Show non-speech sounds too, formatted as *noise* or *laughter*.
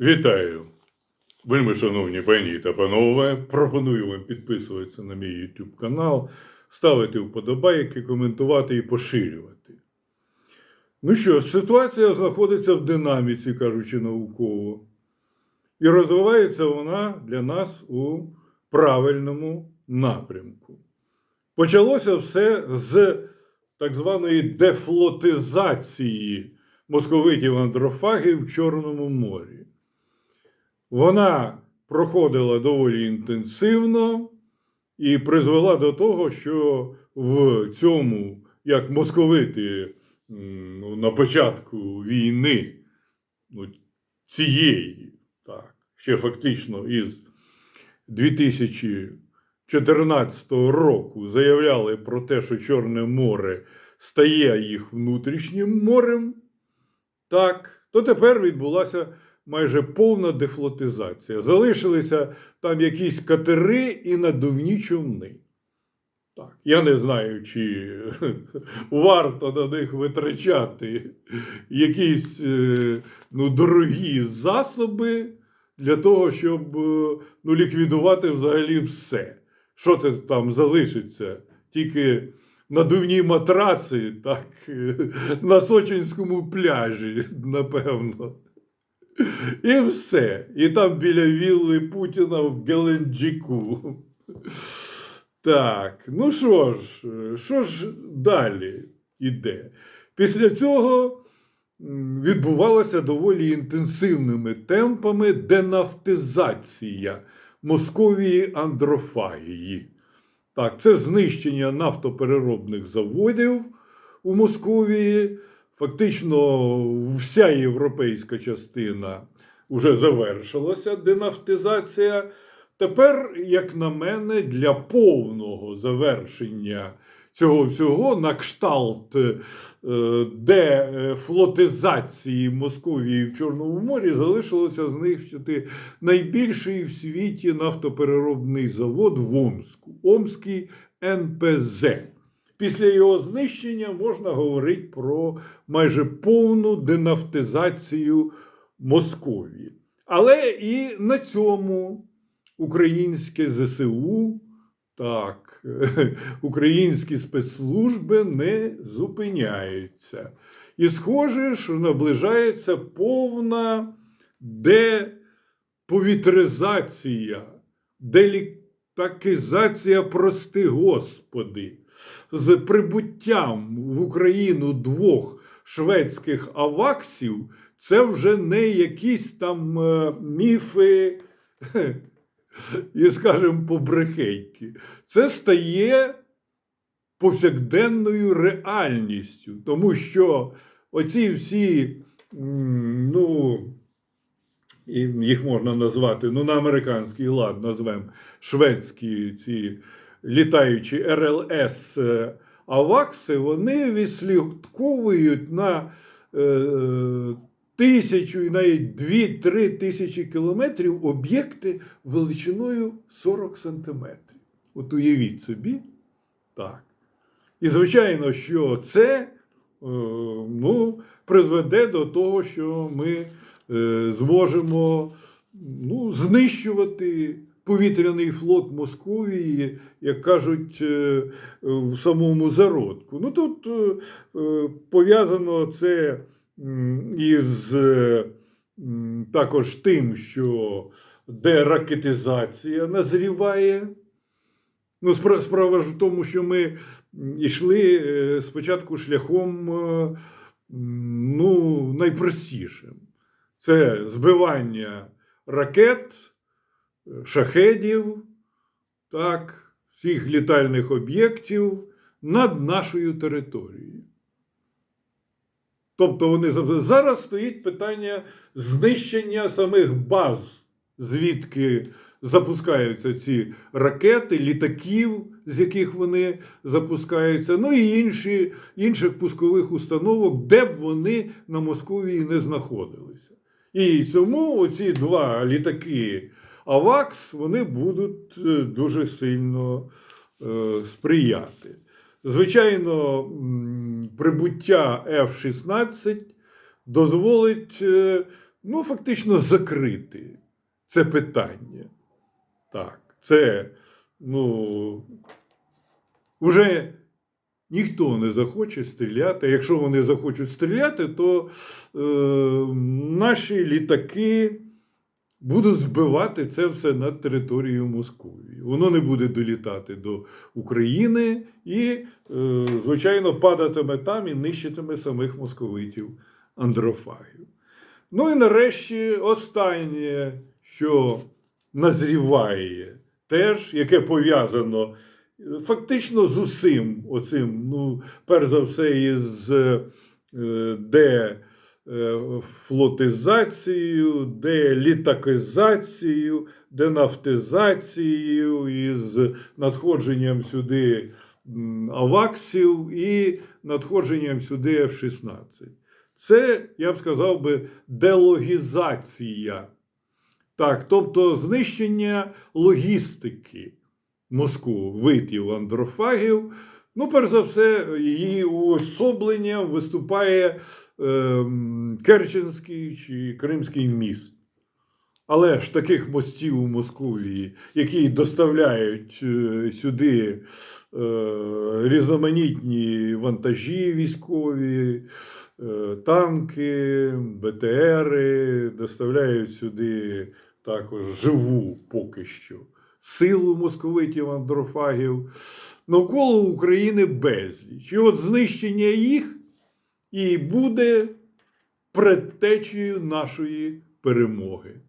Вітаю! Вельми шановні пані та панове. Пропоную вам підписуватися на мій YouTube канал, ставити вподобайки, коментувати і поширювати. Ну що, ситуація знаходиться в динаміці, кажучи науково. І розвивається вона для нас у правильному напрямку. Почалося все з так званої дефлотизації московитів андрофагів в Чорному морі. Вона проходила доволі інтенсивно і призвела до того, що в цьому, як московити ну, на початку війни, ну, цієї, так, ще фактично із 2014 року заявляли про те, що Чорне море стає їх внутрішнім морем, так, то тепер відбулася майже повна дефлотизація. Залишилися там якісь катери і надувні човни. Так, я не знаю, чи *laughs* варто на них витрачати якісь е, ну, дорогі засоби для того, щоб е, ну, ліквідувати взагалі все. Що це там залишиться? Тільки надувні матраци, так, *laughs* на Сочинському пляжі, напевно. І все. І там біля вілли Путіна в Геленджику. Так, ну що ж, що ж далі йде? Після цього відбувалася доволі інтенсивними темпами денафтизація Московії Андрофагії. Так, це знищення нафтопереробних заводів у Московії. Фактично, вся європейська частина вже завершилася денафтизація. Тепер, як на мене, для повного завершення цього всього на кшталт е, дефлотизації Московії в Чорному морі залишилося знищити найбільший в світі нафтопереробний завод в Омску Омський НПЗ. Після його знищення можна говорити про майже повну денафтизацію Московії. Але і на цьому українське ЗСУ, так, *laughs* українські спецслужби не зупиняються. І схоже, що наближається повна деповітризація, делітакізація, прости Господи, з прибуттям в Україну двох шведських аваксів. Це вже не якісь там е, міфи і, скажімо, побрехейки. Це стає повсякденною реальністю, тому що оці всі, ну, їх можна назвати, ну, на американський лад назвемо шведські ці літаючі РЛС е, Авакси, вони відслідковують на е, тисячу і навіть 2-3 тисячі кілометрів об'єкти величиною 40 сантиметрів. От уявіть собі. Так. І звичайно, що це е, ну, призведе до того, що ми зможемо ну, знищувати повітряний флот Московії, як кажуть, е, в самому зародку. Ну тут е, е, пов'язано це із е, також тим, що деракетизація назріває. Ну, справа ж в тому, що ми йшли е, спочатку шляхом е, ну, найпростішим. Це збивання ракет, шахедів, так, всіх літальних об'єктів над нашою територією. Тобто вони зараз стоїть питання знищення самих баз, звідки запускаються ці ракети, літаків, з яких вони запускаються, ну і інші, інших пускових установок, де б вони на Московії не знаходилися. І цьому оці два літаки АВАКС вони будуть е, дуже сильно е, сприяти. Звичайно, прибуття F-16 дозволить е, ну, фактично закрити це питання. Так, це, ну, вже ніхто не захоче стріляти. Якщо вони захочуть стріляти, то е, наші літаки будуть збивати це все над територією Московії. Воно не буде долітати до України і, е, звичайно, падатиме там і нищитиме самих московитів андрофагів. Ну і нарешті останнє, що назріває, теж, яке пов'язано фактично з усім оцим, ну, перш за все, із е, де е, флотизацією, делітакизацією, денафтизацією, із надходженням сюди аваксів і надходженням сюди F-16. Це, я б сказав би, делогізація. Так, тобто знищення логістики московитів андрофагів. Ну, перш за все, її уособленням виступає ем, Керченський чи Кримський міст. Але ж таких мостів у Московії, які доставляють е, сюди е, різноманітні вантажі військові, е, танки, БТРи, доставляють сюди також живу поки що силу московитів андрофагів. Навколо України безліч. І от знищення їх і буде предтечею нашої перемоги.